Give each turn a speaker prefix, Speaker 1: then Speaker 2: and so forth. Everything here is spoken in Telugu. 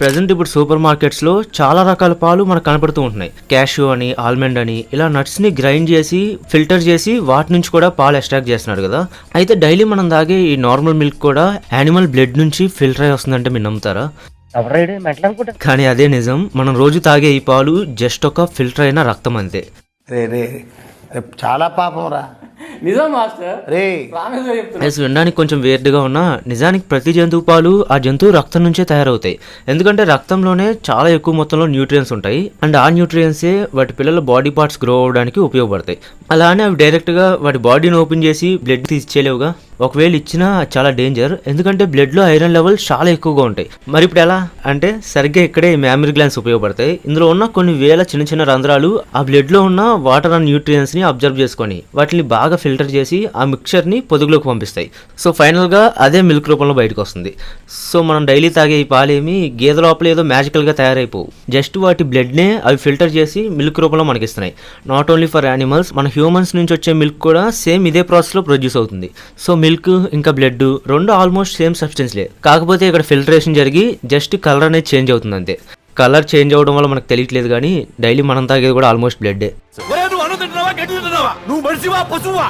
Speaker 1: ప్రజెంట్ ఇప్పుడు సూపర్ మార్కెట్స్లో చాలా రకాల పాలు మనకు కనపడుతూ ఉంటున్నాయి. క్యాషు అని ఆల్మండ్ అని ఇలా నట్స్ని గ్రైండ్ చేసి ఫిల్టర్ చేసి వాటి నుంచి కూడా పాలు ఎక్స్ట్రాక్ట్ చేస్తున్నారు కదా. అయితే డైలీ మనం తాగే ఈ నార్మల్ మిల్క్ కూడా యానిమల్ బ్లడ్ నుంచి ఫిల్టర్ అయి వస్తుందంటే మీరు నమ్ముతారా? కానీ అదే నిజం. మనం రోజు తాగే ఈ పాలు జస్ట్ ఒక ఫిల్టర్ అయిన రక్తం అంతే.
Speaker 2: చాలా పాపం రా.
Speaker 3: నిజం మాస్టర్.
Speaker 2: రే.
Speaker 1: ఎస్ వినడానికి కొంచెం వేర్డ్గా ఉన్నా నిజానికి ప్రతి జంతువు పాలు ఆ జంతువు రక్తం నుంచే తయారవుతాయి. ఎందుకంటే రక్తంలోనే చాలా ఎక్కువ మొత్తంలో న్యూట్రియన్స్ ఉంటాయి. అండ్ ఆ న్యూట్రియన్సే వాటి పిల్లల బాడీ పార్ట్స్ గ్రో అవ్వడానికి ఉపయోగపడతాయి. అలానే అవి డైరెక్ట్గా వాటి బాడీని ఓపెన్ చేసి బ్లడ్ తీసేయలేవుగా ఒకవేళ ఇచ్చినా చాలా డేంజర్ ఎందుకంటే బ్లడ్లో ఐరన్ లెవెల్ చాలా ఎక్కువగా ఉంటాయి. మరి ఇప్పుడు ఎలా? అంటే సరిగ్గా ఇక్కడే మ్యామరీ గ్లాన్స్ ఉపయోగపడతాయి. ఇందులో ఉన్న కొన్ని వేల చిన్న చిన్న రంధ్రాలు ఆ బ్లడ్లో ఉన్న వాటర్ అండ్ న్యూట్రియన్స్ని అబ్జర్వ్ చేసుకొని వాటిని బాగా ఫిల్టర్ చేసి ఆ మిక్చర్ని పొదుగులోకి పంపిస్తాయి. సో ఫైనల్గా అదే మిల్క్ రూపంలో బయటకు వస్తుంది. సో మనం డైలీ తాగే ఈ పాలేమి గేదె లోపల ఏదో మ్యాజికల్గా తయారైపోవు. జస్ట్ వాటి బ్లడ్నే అవి ఫిల్టర్ చేసి మిల్క్ రూపంలో మనకి ఇస్తున్నాయి నాట్ ఓన్లీ ఫర్ యానిమల్స్ మన హ్యూమన్స్ నుంచి వచ్చే మిల్క్ కూడా సేమ్ ఇదే ప్రాసెస్లో ప్రొడ్యూస్ అవుతుంది. సో మిల్క్ ఇంకా బ్లడ్ రెండు ఆల్మోస్ట్ సేమ్ సబ్స్టెన్స్లే. కాకపోతే ఇక్కడ ఫిల్టరేషన్ జరిగి జస్ట్ కలర్ అనేది చేంజ్ అవుతుంది అంతే. కలర్ చేంజ్ అవ్వడం వల్ల మనకు తెలియట్లేదు కానీ డైలీ మనం తాగేది కూడా ఆల్మోస్ట్ బ్లడ్డే.
Speaker 4: నువ్వు మనిషివా పశువా?